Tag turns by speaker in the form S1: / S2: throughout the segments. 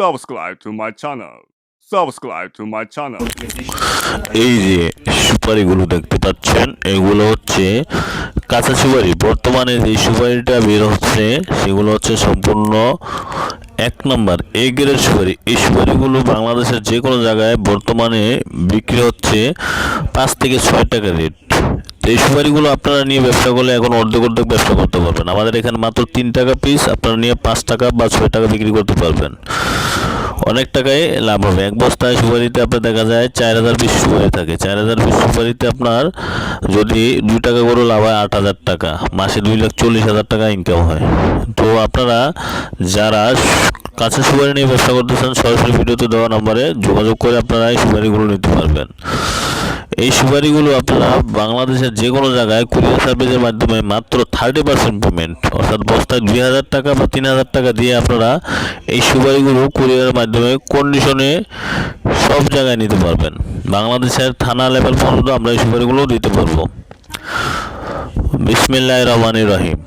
S1: Subscribe to my channel. Subscribe to my channel.
S2: এই যে সুপারিগুলো দেখতে পাচ্ছেন, এগুলো হচ্ছে কাঁচা সুপারি। বর্তমানে যে সুপারিটা বের হচ্ছে, সেগুলো হচ্ছে সম্পূর্ণ এক নম্বর এ গ্রেড সুপারি। এই সুপারিগুলো বাংলাদেশের যে কোনো জায়গায় বর্তমানে বিক্রি হচ্ছে পাঁচ থেকে ছয় টাকা রেট। এই সুপারিগুলো আপনারা নিয়ে ব্যবসা করলে এখন অর্ধেক অর্ধেক ব্যবসা করতে পারবেন। আমাদের এখানে মাত্র তিন টাকা পিস আপনারা নিয়ে পাঁচ টাকা বা ছয় টাকা বিক্রি করতে পারবেন। অনেক টাকাই লাভ হবে। এক বস্তায় সুপারিতে আপনার দেখা যায় চার হাজার বিশ সুপারি থাকে। চার হাজার বিশ সুপারিতে আপনার যদি দুই টাকা করে লাভ হয় আট হাজার টাকা, মাসে দুই লাখ চল্লিশ হাজার টাকা ইনকাম হয়। তো আপনারা যারা কাছে কাঁচা সুপারি নিয়ে ব্যবসা করতেছেন সরাসরি ভিডিওতে দেওয়া নম্বরে যোগাযোগ করে আপনারা এই সুপারিগুলো নিতে পারবেন। এই সুপারিগুলো আপনারা বাংলাদেশের যে কোনো জায়গায় কুরিয়ার সার্ভিসের মাধ্যমে মাত্র থার্টি পার্সেন্ট পেমেন্ট অর্থাৎ বস্তায় দুই হাজার টাকা বা তিন হাজার টাকা দিয়ে আপনারা এই সুপারিগুলো কুরিয়ারের মাধ্যমে কন্ডিশনে সব জায়গায় নিতে পারবেন। বাংলাদেশের থানা লেভেল পর্যন্ত আমরা এই সুপারিগুলো দিতে পারব। বিসমিল্লাহ রহমানির রহিম।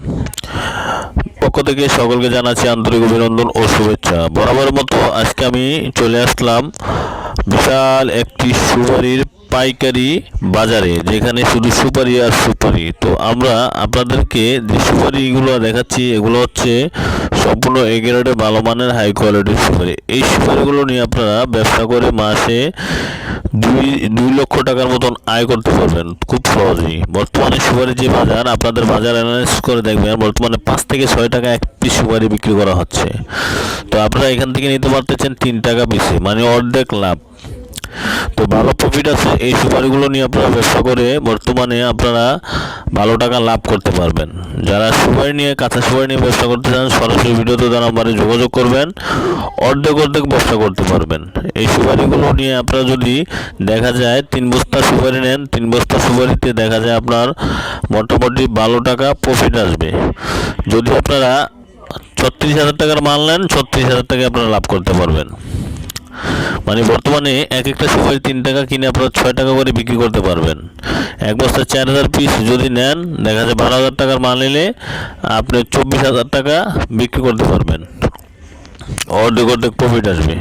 S2: পক্ষ থেকে সকলকে জানাচ্ছি আন্তরিক অভিনন্দন ও শুভেচ্ছা। বরাবর মতো আজকে আমি চলে আসলাম বিশাল একটি সুপারির পাইকারি বাজারে, যেখানে শুধু সুপারি আর সুপারি। তো আমরা আপনাদেরকে যে সুপারিগুলো দেখাচ্ছি, এগুলো হচ্ছে সম্পূর্ণ এগারোটে ভালো মানের হাই কোয়ালিটির সুপারি। এই সুপারিগুলো নিয়ে আপনারা ব্যবসা করে মাসে দুই দুই লক্ষ টাকার মতন আয় করতে পারবেন, খুব সহজেই। বর্তমানে সুপারি যে বাজার, আপনাদের বাজার অ্যানালাইস করে দেখবেন, বর্তমানে পাঁচ থেকে ছয় টাকা এক পিস সুপারি বিক্রি করা হচ্ছে। তো আপনারা এখান থেকে নিতে পারতেছেন তিন টাকা পিসে মানে অর্ধেক লাভ। তো ভালো প্রফিট আছে, এই সুপারিগুলো নিয়ে আপনারা ব্যবসা করে বর্তমানে আপনারা ভালো টাকা লাভ করতে পারবেন। যারা সুপারি নিয়ে, কাঁচা সুপারি নিয়ে ব্যবসা করতে চান, সরাসরি ভিডিওতে তার নাম্বারে যোগাযোগ করবেন, অর্ধেক অর্ধেক ব্যবসা করতে পারবেন। এই সুপারিগুলো নিয়ে আপনারা যদি দেখা যায় তিন বস্তা সুপারি নেন, তিন বস্তা সুপারিতে দেখা যায় আপনার মোটামুটি ভালো টাকা প্রফিট আসবে। যদি আপনারা ছত্রিশ হাজার টাকার মাল নেন, ছত্রিশ হাজার টাকা আপনারা লাভ করতে পারবেন। মানে বর্তমানে এক একটা সুপারি তিন টাকা কিনে আপনারা ছয় টাকা করে বিক্রি করতে পারবেন। এক বস্তা চার হাজার পিস যদি নেন, দেখা যায় বারো হাজার টাকার মাল নিলে আপনি চব্বিশ হাজার টাকা বিক্রি করতে পারবেন। অর্ধেক অর্ধেক প্রফিট আসবে।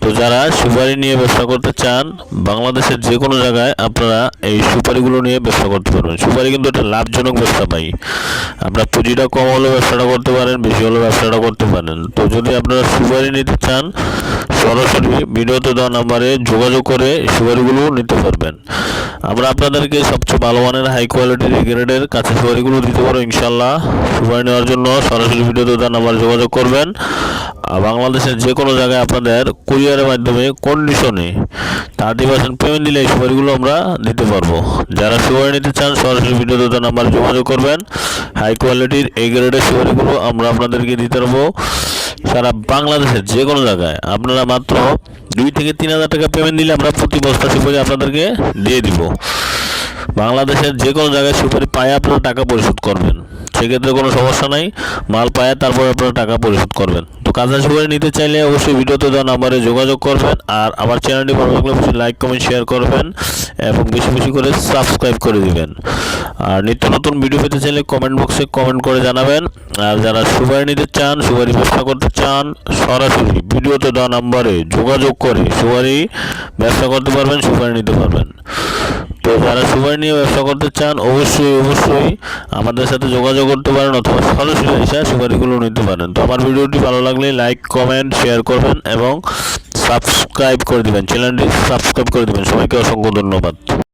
S2: তো যারা সুপারি নিয়ে ব্যবসা করতে চান, বাংলাদেশের যে কোনো জায়গায় আপনারা এই সুপারিগুলো নিয়ে ব্যবসা করতে পারবেন। সুপারি কিন্তু একটা লাভজনক ব্যবসা পাই আপনার পুঁজিটা কম হলেও ব্যবসাটা করতে পারেন, বেশি হলেও ব্যবসাটা করতে পারেন। তো যদি আপনারা সুপারি নিতে চান, সরাসরি ভিডিওতে দেওয়া নাম্বারে যোগাযোগ করে সুপারিগুলো নিতে পারবেন। আমরা আপনাদেরকে সবচেয়ে ভালো মানের হাই কোয়ালিটির গ্রেডের কাছে সুপারিগুলো দিতে পারব ইনশাল্লাহ সুপারি নেওয়ার জন্য সরাসরি ভিডিওতে দেওয়া নাম্বারে যোগাযোগ করবেন। বাংলাদেশের যে কোনো জায়গায় আপনাদের কুরিয়ারের মাধ্যমে কন্ডিশনে থার্টি পার্সেন্ট পেমেন্ট দিলে এই সুপারিগুলো আমরা দিতে পারব। যারা সুপারি নিতে চান, সরাসরি ভিডিওতে দেওয়া নাম্বারে যোগাযোগ করবেন। হাই কোয়ালিটির এই গ্রেডের সুপারিগুলো আমরা আপনাদেরকে দিতে পারব। সারা বাংলাদেশের যে কোনো জায়গায় আপনারা মাত্র দুই থেকে তিন হাজার টাকা পেমেন্ট দিলে আমরা প্রতি বস্তা সুপারি আপনাদেরকে দিয়ে দিব। বাংলাদেশের যে কোনো জায়গায় সুপারি পায়ে আপনারা টাকা পরিশোধ করবেন। সেক্ষেত্রে কোনো সমস্যা নাই, মাল পায়ে তারপর আপনারা টাকা পরিশোধ করবেন। কাঁচা সুপারি নিতে চাইলে অবশ্যই ভিডিওতে দেওয়া নাম্বারে যোগাযোগ করবেন আর আমার চ্যানেলটি ভালো লাগলে অবশ্যই লাইক কমেন্ট শেয়ার করবেন এবং বেশি বেশি করে সাবস্ক্রাইব করে দিবেন। আর নিত্য নতুন ভিডিও পেতে চাইলে কমেন্ট বক্সে কমেন্ট করে জানাবেন। আর যারা সুপারি নিতে চান, সুপারি ব্যবসা করতে চান, সরাসরি ভিডিওতে দেওয়া নাম্বারে যোগাযোগ করে সুপারি ব্যবসা করতে পারবেন, সুপারি নিতে পারবেন। তো যারা সুপারি নিয়ে ব্যবসা করতে চান, অবশ্যই অবশ্যই আমাদের সাথে যোগাযোগ করতে পারেন অথবা সরাসরি এসে সুপারিগুলো নিতে পারেন। তো আমার ভিডিওটি ভালো লাগলে লাইক কমেন্ট শেয়ার করবেন এবং সাবস্ক্রাইব করে দেবেন চ্যানেলটি সাবস্ক্রাইব করে দেবেন। সবাইকে অসংখ্য ধন্যবাদ।